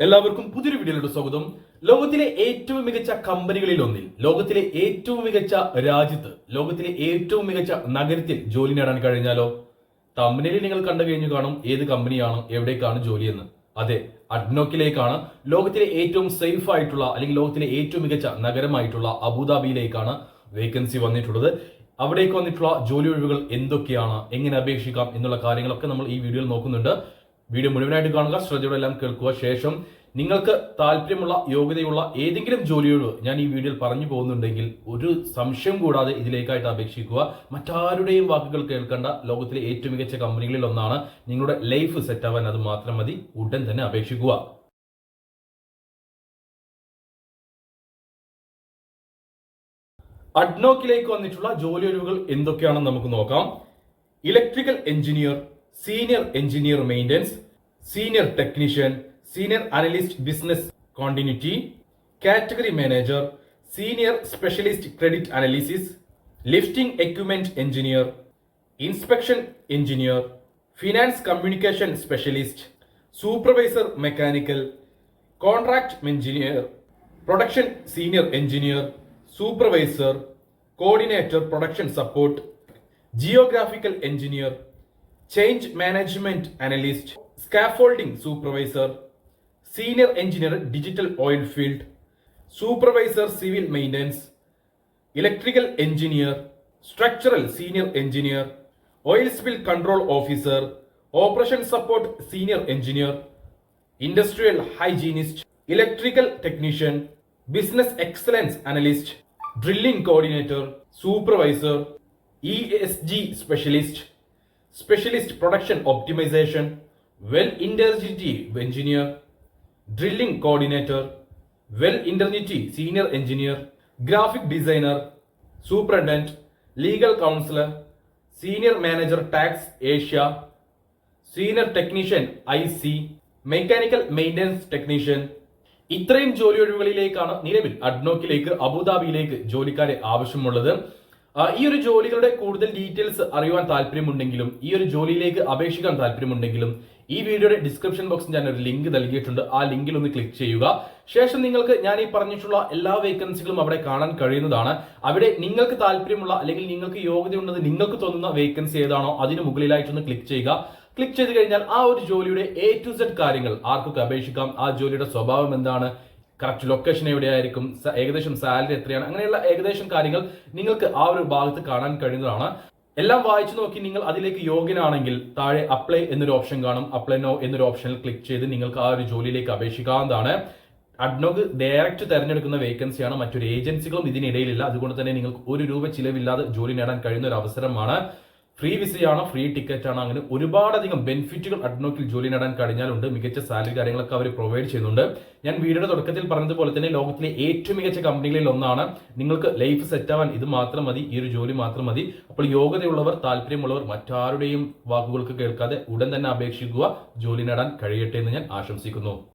എല്ലാവർക്കും പുതിയൊരു വീഡിയോയിലോട്ട് സ്വാഗതം. ലോകത്തിലെ ഏറ്റവും മികച്ച കമ്പനികളിൽ ഒന്നിൽ ലോകത്തിലെ ഏറ്റവും മികച്ച രാജ്യത്ത് ലോകത്തിലെ ഏറ്റവും മികച്ച നഗരത്തിൽ ജോലി നേടാൻ കഴിഞ്ഞാലോ? തമ്മിലിൽ നിങ്ങൾ കണ്ടു കഴിഞ്ഞു കാണും ഏത് കമ്പനിയാണ് എവിടേക്കാണ് ജോലിയെന്ന് അതെ അഡ്നോക്കിലേക്കാണ് ലോകത്തിലെ ഏറ്റവും സേഫ് ആയിട്ടുള്ള അല്ലെങ്കിൽ ലോകത്തിലെ ഏറ്റവും മികച്ച നഗരമായിട്ടുള്ള അബുദാബിയിലേക്കാണ് വേക്കൻസി വന്നിട്ടുള്ളത്. അവിടേക്ക് വന്നിട്ടുള്ള ജോലി ഒഴിവുകൾ എന്തൊക്കെയാണ് എങ്ങനെ അപേക്ഷിക്കാം എന്നുള്ള കാര്യങ്ങളൊക്കെ നമ്മൾ ഈ വീഡിയോയിൽ നോക്കുന്നുണ്ട്. വീഡിയോ മുഴുവനായിട്ട് കാണുക ശ്രദ്ധയോടെ എല്ലാം കേൾക്കുക. ശേഷം നിങ്ങൾക്ക് താല്പര്യമുള്ള യോഗ്യതയുള്ള ഏതെങ്കിലും ജോലിയോട് ഞാൻ ഈ വീഡിയോയിൽ പറഞ്ഞു പോകുന്നുണ്ടെങ്കിൽ ഒരു സംശയം കൂടാതെ ഇതിലേക്കായിട്ട് അപേക്ഷിക്കുക. മറ്റാരുടെയും വാക്കുകൾ കേൾക്കേണ്ട. ലോകത്തിലെ ഏറ്റവും മികച്ച കമ്പനികളിൽ ഒന്നാണ് നിങ്ങളുടെ ലൈഫ് സെറ്റ് ആവാൻ അത് മാത്രം മതി. ഉടൻ തന്നെ അപേക്ഷിക്കുക. അഡ്നോക്കിലേക്ക് വന്നിട്ടുള്ള ജോലി ഒഴിവുകൾ എന്തൊക്കെയാണെന്ന് നമുക്ക് നോക്കാം. Electrical engineer senior engineer maintenance senior technician, senior analyst business continuity, category manager, senior specialist credit analysis, lifting equipment engineer, inspection engineer, finance communication specialist, supervisor mechanical, contract engineer, production senior engineer, supervisor, coordinator production support, geographical engineer, change management analyst, scaffolding supervisor senior engineer digital oil field supervisor civil maintenance electrical engineer structural senior engineer oil spill control officer operation support senior engineer industrial hygienist electrical technician business excellence analyst drilling coordinator supervisor E S G specialist specialist production optimisation well ഇന്റർജിറ്റി engineer, drilling coordinator, well intensity senior engineer, graphic designer, superintendent, legal counselor, senior manager tax Asia, technician I C mechanical maintenance technician ഇത്രയും ജോലി ഒഴിവുകളിലേക്കാണ് നിലവിൽ അഡ്നോക്കിലേക്ക് അബുദാബിയിലേക്ക് ജോലിക്കാരെ ആവശ്യമുള്ളത് ഈ ഒരു ജോലികളുടെ കൂടുതൽ details അറിയുവാൻ താല്പര്യമുണ്ടെങ്കിലും ഈ ഒരു ജോലിയിലേക്ക് അപേക്ഷിക്കാൻ താല്പര്യമുണ്ടെങ്കിലും ഈ വീഡിയോയുടെ ഡിസ്ക്രിപ്ഷൻ ബോക്സിൽ ഞാൻ ഒരു ലിങ്ക് നൽകിയിട്ടുണ്ട്. ആ ലിങ്കിൽ ഒന്ന് ക്ലിക്ക് ചെയ്യുക. ശേഷം നിങ്ങൾക്ക് ഞാൻ ഈ പറഞ്ഞിട്ടുള്ള എല്ലാ വേക്കൻസികളും അവിടെ കാണാൻ കഴിയുന്നതാണ്. അവിടെ നിങ്ങൾക്ക് താല്പര്യമുള്ള അല്ലെങ്കിൽ നിങ്ങൾക്ക് യോഗ്യതയുണ്ടെന്ന് നിങ്ങൾക്ക് തോന്നുന്ന വേക്കൻസി ഏതാണോ അതിന് മുകളിലായിട്ടൊന്ന് ക്ലിക്ക് ചെയ്യുക. ക്ലിക്ക് ചെയ്ത് കഴിഞ്ഞാൽ ആ ഒരു ജോലിയുടെ എ ടു സെഡ് കാര്യങ്ങൾ ആർക്കൊക്കെ അപേക്ഷിക്കാം? ആ ജോലിയുടെ സ്വഭാവം എന്താണ്? കറക്റ്റ് ലൊക്കേഷൻ എവിടെയായിരിക്കും? ഏകദേശം സാലറി എത്രയാണ്? അങ്ങനെയുള്ള ഏകദേശം കാര്യങ്ങൾ നിങ്ങൾക്ക് ആ ഒരു ഭാഗത്ത് കാണാൻ കഴിയുന്നതാണ്. എല്ലാം വായിച്ചു നോക്കി നിങ്ങൾ അതിലേക്ക് യോഗ്യനാണെങ്കിൽ താഴെ അപ്ലൈ എന്നൊരു ഓപ്ഷൻ കാണും. അപ്ലൈ നോ എന്നൊരു ഓപ്ഷനിൽ ക്ലിക്ക് ചെയ്ത് നിങ്ങൾക്ക് ആ ഒരു ജോലിയിലേക്ക് അപേക്ഷിക്കാവുന്നതാണ്. അഡ്നോഗ് ഡയറക്റ്റ് തെരഞ്ഞെടുക്കുന്ന വേക്കൻസിയാണ് മറ്റൊരു ഏജൻസികളും ഇതിനിടയിലില്ല. അതുകൊണ്ട് തന്നെ നിങ്ങൾക്ക് ഒരു രൂപ ചിലവില്ലാതെ ജോലി നേടാൻ കഴിയുന്ന ഒരു അവസരമാണ്. ഫ്രീ വിസയാണ് ഫ്രീ ടിക്കറ്റ് ആണ് അങ്ങനെ ഒരുപാടധികം ബെനിഫിറ്റുകൾ അഡ്നോക്കിൽ ജോലി നേടാൻ കഴിഞ്ഞാലുണ്ട്. മികച്ച സാലറി കാര്യങ്ങളൊക്കെ അവർ പ്രൊവൈഡ് ചെയ്യുന്നുണ്ട്. ഞാൻ വീഡിയോയുടെ തുടക്കത്തിൽ പറഞ്ഞതുപോലെ തന്നെ ലോകത്തിലെ ഏറ്റവും മികച്ച കമ്പനികളിൽ ഒന്നാണ്. നിങ്ങൾക്ക് ലൈഫ് സെറ്റ് ആവാൻ ഇത് മാത്രം മതി ഈ ഒരു ജോലി മാത്രം മതി. അപ്പോൾ യോഗ്യതയുള്ളവർ താല്പര്യമുള്ളവർ മറ്റാരുടെയും വാക്കുകൾക്ക് കേൾക്കാതെ ഉടൻ തന്നെ അപേക്ഷിക്കുക ജോലി നേടാൻ കഴിയട്ടെ എന്ന് ഞാൻ ആശംസിക്കുന്നു.